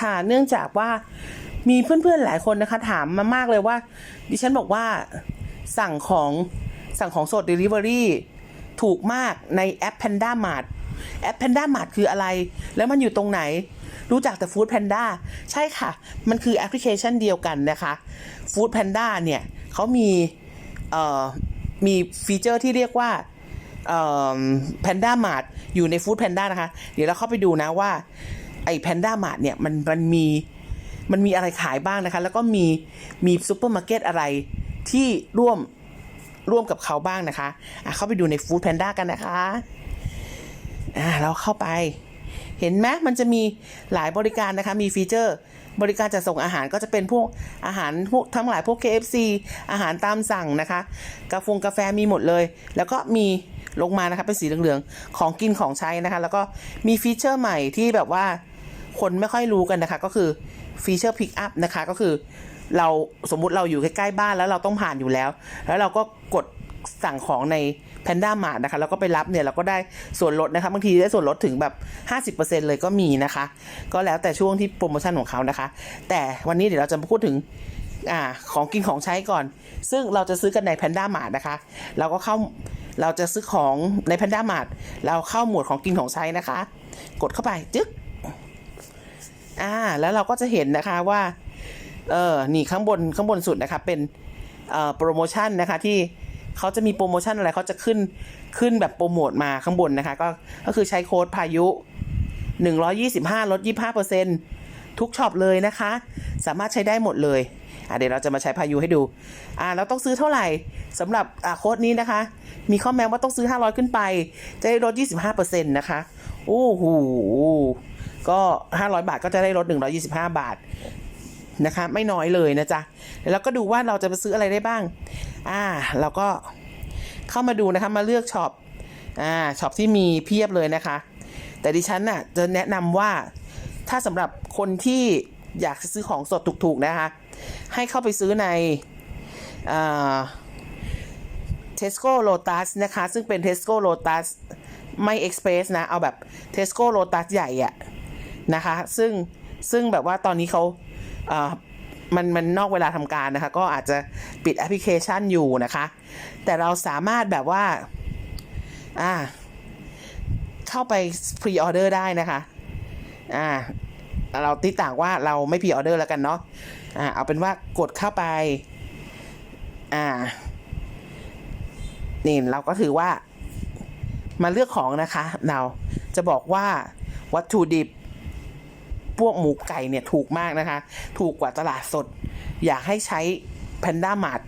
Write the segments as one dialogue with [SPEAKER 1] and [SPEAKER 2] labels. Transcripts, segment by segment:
[SPEAKER 1] ค่ะ เนื่องจากว่ามีเพื่อนๆหลายคนนะคะ ถามมามากเลยว่า ดิฉันบอกว่าสั่งของสั่งของสด Delivery ถูกมากในแอป Panda Mart แอป Panda Mart คืออะไร แล้วมันอยู่ตรงไหน รู้จักแต่ Food Panda ใช่ค่ะ มันคือแอปพลิเคชันเดียวกันนะคะ Food Panda เนี่ยเขามีเอ่อมีฟีเจอร์ที่เรียกว่าแพนด้ามาร์ทอยู่ในฟู้ดแพนด้านะคะ เดี๋ยวเราเข้าไปดูนะว่า ไอ้แพนด้ามาร์ทเนี่ยมันมันมีมันมีอะไรขายบ้างนะคะ แล้วก็มีมีซูเปอร์มาร์เก็ตอะไรที่ร่วมร่วมกับเขาบ้างนะคะอะเข้าไปดูในฟู้ดแพนด้ากันนะคะอ่าเราเข้าไปเห็นไหมมันจะมีหลายบริการนะคะ มีฟีเจอร์ บริการจะส่งอาหารก็จะเป็นพวกอาหารพวกทั้งหลายพวก KFC อาหารตามสั่งนะคะ กาแฟกาแฟมีหมดเลย แล้วก็มีลงมานะคะเป็นสีเหลืองๆ ของกินของใช้นะคะ แล้วก็มีฟีเจอร์ใหม่ที่แบบว่า คนไม่ค่อยรู้กันนะคะ ก็คือฟีเจอร์พิกอัพนะคะ ก็คือเราสมมุติเราอยู่ใกล้ๆบ้านแล้วเราต้องผ่านอยู่แล้ว แล้วเราก็กดสั่งของในแพนด้ามาร์นะคะแล้วก็ไปรับเนี่ยเราก็ได้ส่วนลดนะคะบางทีได้ส่วนลดถึงแบบ 50%เลยก็มีนะคะ ก็แล้วแต่ช่วงที่โปรโมชั่นของเขานะคะ แต่วันนี้เดี๋ยวเราจะมาพูดถึงอ่าของกินของใช้ก่อน ซึ่งเราจะซื้อกันในแพนด้ามาร์นะคะ เราก็เข้าเราจะซื้อของในแพนด้ามาร์เราเข้าหมวดของกินของใช้นะคะ กดเข้าไปจึ๊ก อ่าแล้วเราก็จะเห็นนะคะว่าเออนี่ข้างบนข้างบนสุดนะคะเป็นเอ่อโปรโมชั่นนะคะที่เขาจะมีโปรโมชั่นอะไรเขาจะขึ้นขึ้นแบบโปรโมทมาข้างบนนะคะก็ก็คือใช้โค้ดพายุ 125 ลด 25%ทุกช็อปเลยนะคะ สามารถใช้ได้หมดเลยอะเดี๋ยวเราจะมาใช้พายุให้ดูอ่าเราต้องซื้อเท่าไหร่สำหรับอ่าโค้ดนี้นะคะ มีข้อแม้ว่าต้องซื้อ 500 ขึ้นไป จะได้ลด 25%นะคะโอ้โห ก็ 500 บาทก็จะได้ลด 125 บาทนะคะ ไม่น้อยเลยนะจ๊ะเดี๋ยวก็ดูว่าเราจะไปซื้ออะไรได้บ้าง อ่าเราก็เข้ามาดูนะคะมาเลือกช็อปอ่าช็อปที่มีเพียบเลยนะคะ แต่ดิฉันน่ะจะแนะนำว่าถ้าสำหรับคนที่อยากซื้อของสดถูกๆนะคะ ให้เข้าไปซื้อในเทสโก้โ o ตัสนะคะ ซึ่งเป็น Tesco Lotus ไม่ Express นะ เอาแบบ Tesco Lotus ใหญ่อะ นะคะ ซึ่งซึ่งแบบว่าตอนนี้เขาอ่ามันมันนอกเวลาทำการนะคะ ก็อาจจะปิดแอปพลิเคชันอยู่นะคะ แต่เราสามารถแบบว่าอ่าเข้าไปพรีออเดอร์ได้นะคะอ่าเราติดต่างว่าเราไม่พรีออเดอร์แล้วกันเนาะอ่าเอาเป็นว่ากดเข้าไปอ่านี่เราก็ถือว่ามาเลือกของนะคะ เราจะบอกว่าวัตถุดิบ พวกหมูไก่เนี่ยถูกมากนะคะ ถูกกว่าตลาดสด อยากให้ใช้แพนด้ามาร์ท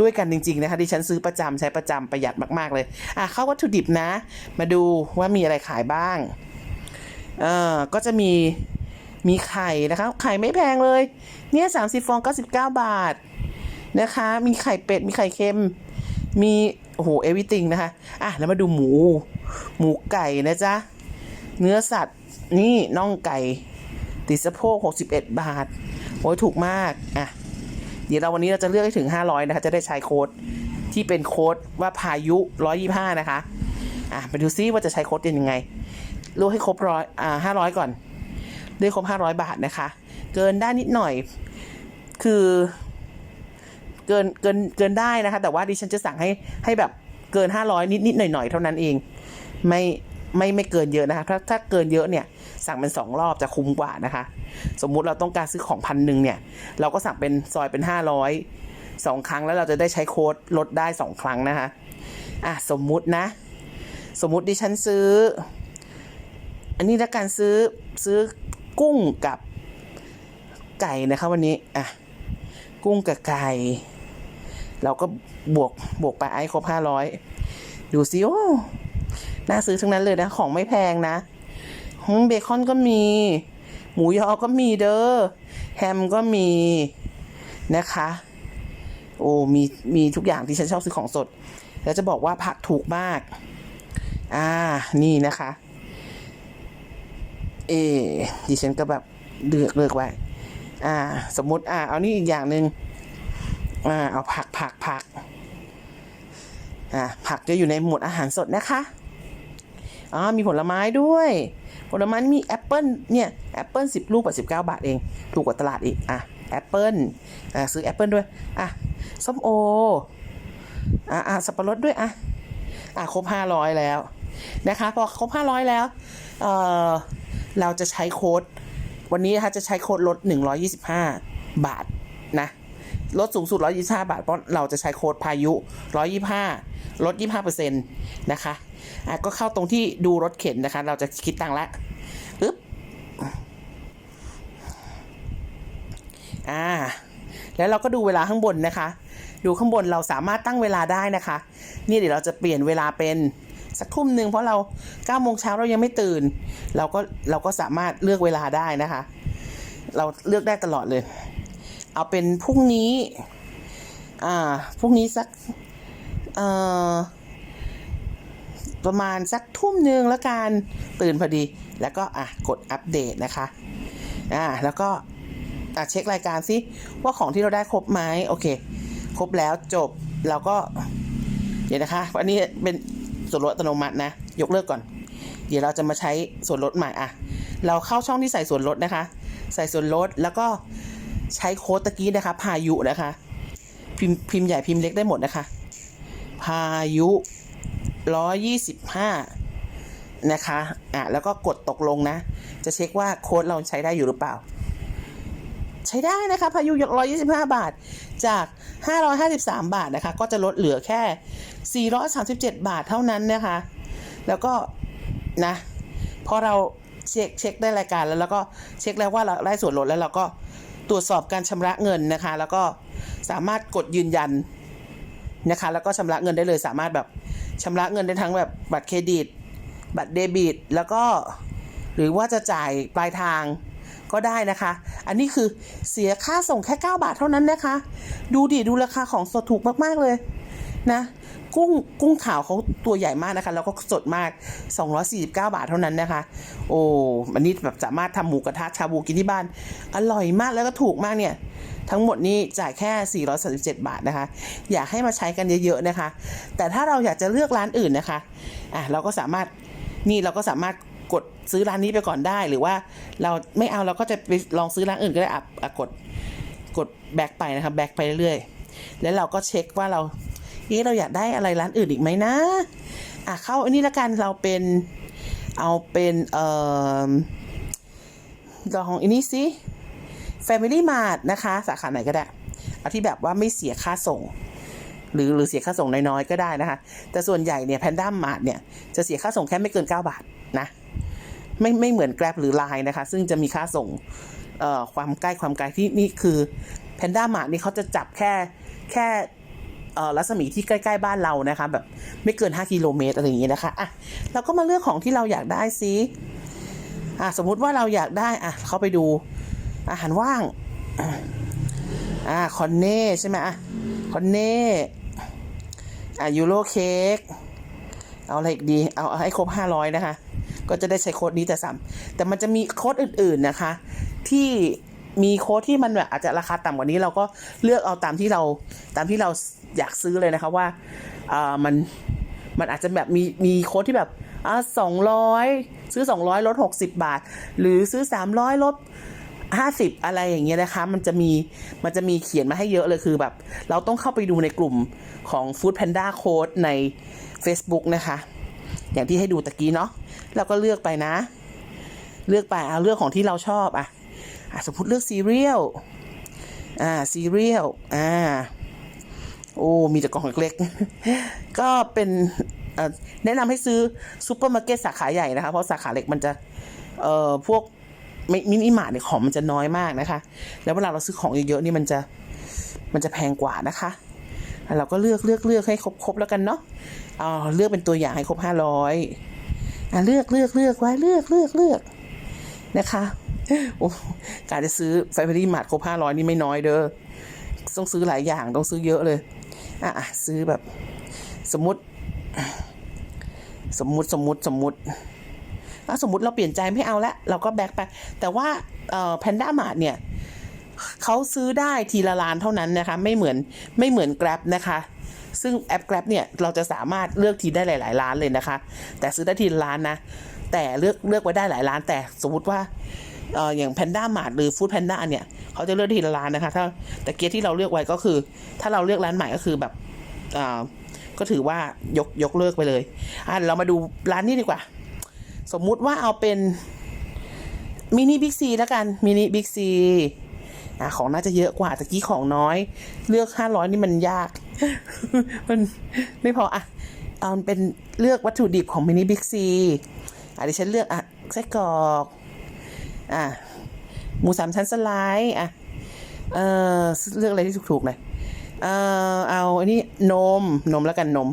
[SPEAKER 1] ด้วยกันจริง ๆ นะคะดิฉันซื้อประจำใช้ประจำประหยัดมาก ๆ เลย อะเข้าวัตถุดิบนะ มาดูว่ามีอะไรขายบ้าง เอ่อ ก็จะมีมีไข่นะคะ ไข่ไม่แพงเลย เนี่ยสามสิบฟองเก้าสิบเก้าบาทนะคะ มีไข่เป็ด มีไข่เค็ม มี โอ้โหเอวิติงนะคะ อะ แล้วมาดูหมู หมูไก่นะจ๊ะ เนื้อสัตว์ นี่น่องไก่ ติดสะโพก 61 บาท โอ้ยถูกมากอะเดี๋ยวเราวันนี้เราจะเลือกให้ถึง 500 นะคะ จะได้ใช้โค้ดที่เป็นโค้ดว่าพายุ 125 นะคะ อะไปดูซิว่าจะใช้โค้ดเป็นยังไงเลือกให้ครบร้อยอ่า500 ก่อนเลือกครบ 500 บาทนะคะ เกินได้นิดหน่อย คือเกินเกินเกินได้นะคะ แต่ว่าดิฉันจะสั่งให้ให้แบบเกิน 500 นิดนิดหน่อยหน่อยเท่านั้นเอง ไม่ไม่ไม่เกินเยอะนะคะถ้าถ้าเกินเยอะเนี่ย สั่งเป็นสองรอบจะคุ้มกว่านะคะ สมมุติเราต้องการซื้อของพันหนึ่งเนี่ย เราก็สั่งเป็นซอยเป็นห้าร้อยสองครั้งแล้วเราจะได้ใช้โค้ดลดได้สองครั้งนะคะอะสมมุตินะ สมมุติดิฉันซื้อ อันนี้แล้วการซื้อซื้อกุ้งกับไก่นะคะวันนี้อะกุ้งกับไก่เราก็บวกบวกไปไอ้ครบห้าร้อยดูสิโอ้น่าซื้อทั้งนั้นเลยนะ ของไม่แพงนะ เบคอนก็มี หมูยอก็มีเด้อ แฮมก็มีนะคะ โอ้มีมีทุกอย่างที่ฉันชอบซื้อของสด แล้วจะบอกว่าผักถูกมาก อ่า นี่นะคะ เอดิฉันก็แบบเลือกเลือกไว้ อ่า สมมุติ อ่า เอานี่อีกอย่างหนึ่งอ่า เอาผักผักผัก อ่า ผักจะอยู่ในหมวดอาหารสดนะคะ อ๋อ มีผลไม้ด้วย ผลไม้มีแอปเปิลเนี่ยแอปเปิลสิบลูกแบบสิบเก้าบาทเอง ถูกกว่าตลาดอีก อะแอปเปิลอะซื้อแอปเปิลด้วย อะส้มโอ อะอะสับปะรดด้วย อะ อะครบห้าร้อยแล้วนะคะ พอครบห้าร้อยแล้ว เอ่อเราจะใช้โค้ด วันนี้นะคะจะใช้โค้ดลด125บาทนะ ลดสูงสุด 125 บาท เพราะเราจะใช้โค้ดพายุ 125 ลด 25%นะคะอะก็เข้าตรงที่ดูรถเข็นนะคะ เราจะคิดตังค์ละอึ๊บอ่า แล้วเราก็ดูเวลาข้างบนนะคะ ดูข้างบนเราสามารถตั้งเวลาได้นะคะ นี่เดี๋ยวเราจะเปลี่ยนเวลาเป็นสักทุ่มหนึ่งเพราะเรา9โมงเช้าเรายังไม่ตื่น เราก็เราก็สามารถเลือกเวลาได้นะคะ เราเลือกได้ตลอดเลย เอาเป็นพรุ่งนี้ อ่า พรุ่งนี้สัก เอ่อ ประมาณสักทุ่มหนึ่งแล้วกัน ตื่นพอดี แล้วก็ อะ กดอัปเดตนะคะ อ่า แล้วก็อะเช็ครายการซิว่าของที่เราได้ครบไหมโอเค ครบแล้วจบ เราก็ เดี๋ยวนะคะอันนี้เป็นส่วนลดอัตโนมัตินะ ยกเลิกก่อน เดี๋ยวเราจะมาใช้ส่วนลดใหม่อะ เราเข้าช่องที่ใส่ส่วนลดนะคะ ใส่ส่วนลดแล้วก็ ใช้โค้ดตะกี้นะคะ พายุนะคะ พิมพ์พิมพ์ใหญ่พิมพ์เล็กได้หมดนะคะ พายุร้อยยี่สิบห้านะคะอะแล้วก็กดตกลงนะ จะเช็คว่าโค้ดเราใช้ได้อยู่หรือเปล่า ใช้ได้นะคะ พายุยก125บาท จาก553บาทนะคะ ก็จะลดเหลือแค่437บาทเท่านั้นนะคะ แล้วก็นะพอเราเช็คเช็คได้รายการแล้วแล้วก็เช็คแล้วว่าเราได้ส่วนลดแล้วเราก็ ตรวจสอบการชำระเงินนะคะ แล้วก็สามารถกดยืนยันนะคะ แล้วก็ชำระเงินได้เลยสามารถแบบชำระเงินได้ทั้งแบบบัตรเครดิต บัตรเดบิต แล้วก็หรือว่าจะจ่ายปลายทางก็ได้นะคะ อันนี้คือเสียค่าส่งแค่ 9 บาทเท่านั้นนะคะ ดูดิดูราคาของสดถูกมาก ๆ เลยนะ กุ้งกุ้งขาวเขาตัวใหญ่มากนะคะ แล้วก็สดมาก 249 บาทเท่านั้นนะคะ โอ้อันนี้แบบสามารถทำหมูกระทะชาบูกินที่บ้าน อร่อยมากแล้วก็ถูกมากเนี่ยทั้งหมดนี้จ่ายแค่ 437 บาทนะคะ อยากให้มาใช้กันเยอะๆนะคะ แต่ถ้าเราอยากจะเลือกร้านอื่นนะคะ อะเราก็สามารถ นี่เราก็สามารถกดซื้อร้านนี้ไปก่อนได้ หรือว่าเราไม่เอาเราก็จะไปลองซื้อร้านอื่นก็ได้อะกด กดแบ็กไปนะครับแบ็กไปเรื่อยๆ แล้วเราก็เช็คว่าเรา เอ๊ะเราอยากได้อะไรร้านอื่นอีกไหมนะ อะเข้าอันนี้ละกันเราเป็นเอาเป็นเอ่อลองอันนี้สิ Family Mart นะคะ สาขาไหนก็ได้เอาที่แบบว่าไม่เสียค่าส่ง หรือหรือเสียค่าส่งน้อยๆก็ได้นะคะ แต่ส่วนใหญ่เนี่ยแพนด้ามาร์ทเนี่ยจะเสียค่าส่งแค่ไม่เกิน 9 บาทนะไม่ไม่เหมือน Grab หรือ Line นะคะ ซึ่งจะมีค่าส่งเอ่อความใกล้ความไกลที่นี่คือแพนด้ามาร์ทนี่เขาจะจับแค่แค่ รัศมีที่ใกล้ๆบ้านเรานะคะแบบไม่เกิน 5 กิโลเมตรอะไรอย่างนี้นะคะอะเราก็มาเลือกของที่เราอยากได้ซิอะสมมุติว่าเราอยากได้อะเข้าไปดูอาหารว่างอ่าคอนเน่ใช่ไหมอะคอนเน่อะยูโรเค้กเอาอะไรอีกดีเอาเอาให้ครบ 500 นะคะ ก็จะได้ใช้โค้ดนี้แต่ซ้ำแต่มันจะมีโค้ดอื่นๆนะคะ ที่ มีโค้ดที่มันแบบอาจจะราคาต่ำกว่านี้เราก็เลือกเอาตามที่เราตามที่เราอยากซื้อเลยนะคะว่าอ่ามันมันอาจจะแบบมีมีโค้ดที่แบบอ่าสองร้อยซื้อ200ลด60บาท หรือซื้อ300ลด50อะไรอย่างเงี้ยนะคะ มันจะมีมันจะมีเขียนมาให้เยอะเลยคือแบบ เราต้องเข้าไปดูในกลุ่มของ Food Panda Code ใน Facebook นะคะ อย่างที่ให้ดูตะกี้เนาะเราก็เลือกไปนะ เลือกไปเอาเลือกของที่เราชอบอะอะ สมมติเลือกซีเรียลอ่าซีเรียลอ่าโอ้มีแต่กล่องเล็กๆ ก็เป็นแนะนำให้ซื้อซูเปอร์มาร์เก็ตสาขาใหญ่นะคะ เพราะสาขาเล็กมันจะเอ่อพวกมินิมาร์ทเนี่ยของมันจะน้อยมากนะคะ แล้วเวลาเราซื้อของเยอะๆนี่มันจะมันจะแพงกว่านะคะเราก็เลือกเลือกเลือกให้ครบๆแล้วกันเนาะเอาเลือกเป็นตัวอย่างให้ครบห้าร้อยอะเลือกเลือกเลือกไว้เลือกเลือกเลือก นะคะโอ้การจะซื้อ Family Mart ครบห้าร้อยนี่ไม่น้อยเด้อต้องซื้อหลายอย่างต้องซื้อเยอะเลยอะซื้อแบบ สมมติ สมมุติสมมุติสมมุติอะสมมติเราเปลี่ยนใจไม่เอาละเราก็แบ็คไป แต่ว่าแพนด้ามาร์ทเนี่ยเขาซื้อได้ทีละล้านเท่านั้นนะคะ ไม่เหมือนไม่เหมือน Grab นะคะ ซึ่งแอป Grab เนี่ยเราจะสามารถเลือกทีได้หลายๆร้านเลยนะคะ แต่ซื้อได้ทีละร้านนะ แต่เลือกเลือกไว้ได้หลายร้าน แต่สมมติว่าเอออย่าง Panda Mart หรือ Food Panda เนี่ยเขาจะเลือกทีละร้านนะคะถ้าแต่เกียร์ที่เราเลือกไว้ก็คือ ถ้าเราเลือกร้านใหม่ก็คือแบบอ่าก็ถือว่ายกยกเลิกไปเลยอะเรามาดูร้านนี้ดีกว่า สมมุติว่าเอาเป็นมินิบิ๊กซีแล้วกันมินิบิ๊กซีอะของน่าจะเยอะกว่าตะกี้ของน้อย เลือกห้าร้อยนี่มันยาก มันไม่พออะเอาเป็นเลือกวัตถุดิบของมินิบิ๊กซี อะดิฉันเลือกอะไส้กรอกอะหมูสามชั้นสไลด์อะเออเลือกอะไรที่ถูกๆหน่อยเออเอาอันนี้นมนมแล้วกันนม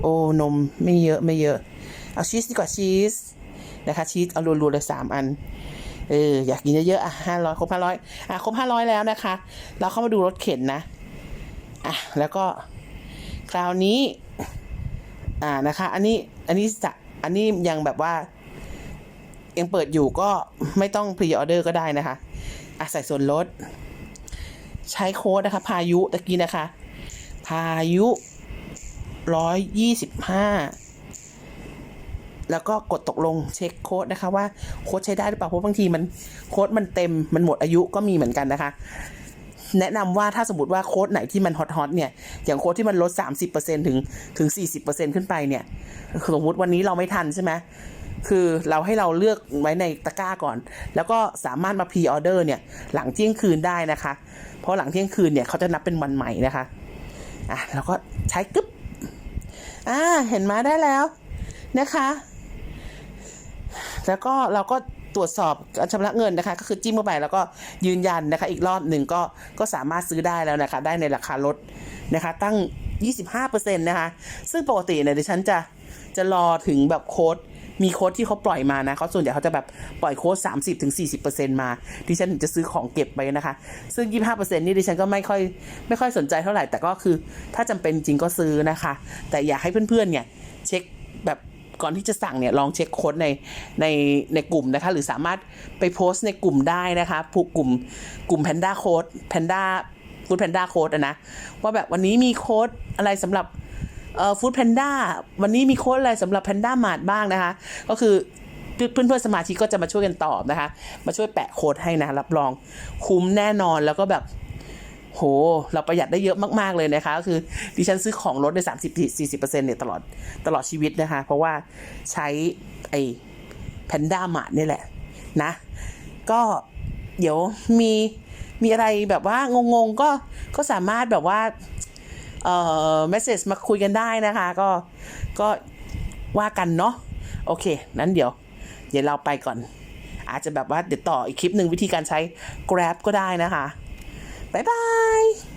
[SPEAKER 1] โอ้นมไม่เยอะไม่เยอะ เอาชีสดีกว่าชีสนะคะชีสเอารวๆเลยสามอันเอออยากกินเยอะๆอะห้าร้อยครบห้าร้อยอะครบห้าร้อยแล้วนะคะ เราเข้ามาดูรถเข็นนะอะแล้วก็คราวนี้อ่านะคะ อันนี้อันนี้จะ อันนี้ยังแบบว่ายังเปิดอยู่ก็ไม่ต้องพรีออเดอร์ก็ได้นะคะอะใส่ส่วนลด ใช้โค้ดนะคะ พายุตะกี้นะคะ พายุร้อยยี่สิบห้าแล้วก็กดตกลงเช็คโค้ดนะคะว่าโค้ดใช้ได้หรือเปล่าเพราะบางทีมันโค้ดมันเต็มมันหมดอายุก็มีเหมือนกันนะคะ แนะนำว่าถ้าสมมติว่าโค้ดไหนที่มันฮอตๆเนี่ย อย่างโค้ดที่มันลด 30%ถึงถึง 40%ขึ้นไปเนี่ย สมมติวันนี้เราไม่ทันใช่ไหมคือเราให้เราเลือกไว้ในตะกร้าก่อน แล้วก็สามารถมาพรีออเดอร์เนี่ย หลังเที่ยงคืนได้นะคะ เพราะหลังเที่ยงคืนเนี่ยเขาจะนับเป็นวันใหม่นะคะ อะแล้วก็ใช้กึ๊บ อ่า เห็นมาได้แล้วนะคะ แล้วก็เราก็ ตรวจสอบการชำระเงินนะคะ ก็คือจิ้มเข้าไปแล้วก็ยืนยันนะคะ อีกรอบหนึ่งก็ก็สามารถซื้อได้แล้วนะคะ ได้ในราคาลดนะคะ ตั้ง 25%นะคะ ซึ่งปกติเนี่ยดิฉันจะจะรอถึงแบบโค้ดมีโค้ดที่เขาปล่อยมานะเขาส่วนใหญ่เขาจะแบบปล่อยโค้ด 30-40%มาดิฉันถึงจะซื้อของเก็บไปนะคะ ซึ่ง 25%นี่ดิฉันก็ไม่ค่อยไม่ค่อยสนใจเท่าไหร่ แต่ก็คือถ้าจำเป็นจริงก็ซื้อนะคะ แต่อยากให้เพื่อนๆเนี่ยเช็ค ก่อนที่จะสั่งเนี่ยลองเช็คโค้ดในในในกลุ่มนะคะ หรือสามารถไปโพสต์ในกลุ่มได้นะคะผู้กลุ่มกลุ่ม Panda Code Panda Food Panda Code อะนะ ว่าแบบวันนี้มีโค้ดอะไรสำหรับเอ่อฟู้ดแพนด้าวันนี้มีโค้ดอะไรสำหรับแพนด้ามาร์ทบ้างนะคะ ก็คือเพื่อนเพื่อนๆสมาชิกก็จะมาช่วยกันตอบนะคะ มาช่วยแปะโค้ดให้นะ รับรองคุ้มแน่นอนแล้วก็แบบ โห เราประหยัดได้เยอะมาก ๆ เลยนะคะ ก็คือดิฉันซื้อของลดได้สามสิบสี่สิบเปอร์เซ็นต์เนี่ยตลอดตลอดชีวิตนะคะ เพราะว่าใช้ไอ้แพนด้ามาร์นี่แหละนะ ก็เดี๋ยวมีมีอะไรแบบว่างงๆก็ก็สามารถแบบว่าเอ่อเมสเซจมาคุยกันได้นะคะ ก็ก็ว่ากันเนาะโอเค นั้นเดี๋ยว เดี๋ยวเราไปก่อน อาจจะแบบว่าเดี๋ยวต่ออีกคลิปหนึ่งวิธีการใช้ Grab ก็ได้นะคะ บ๊ายบาย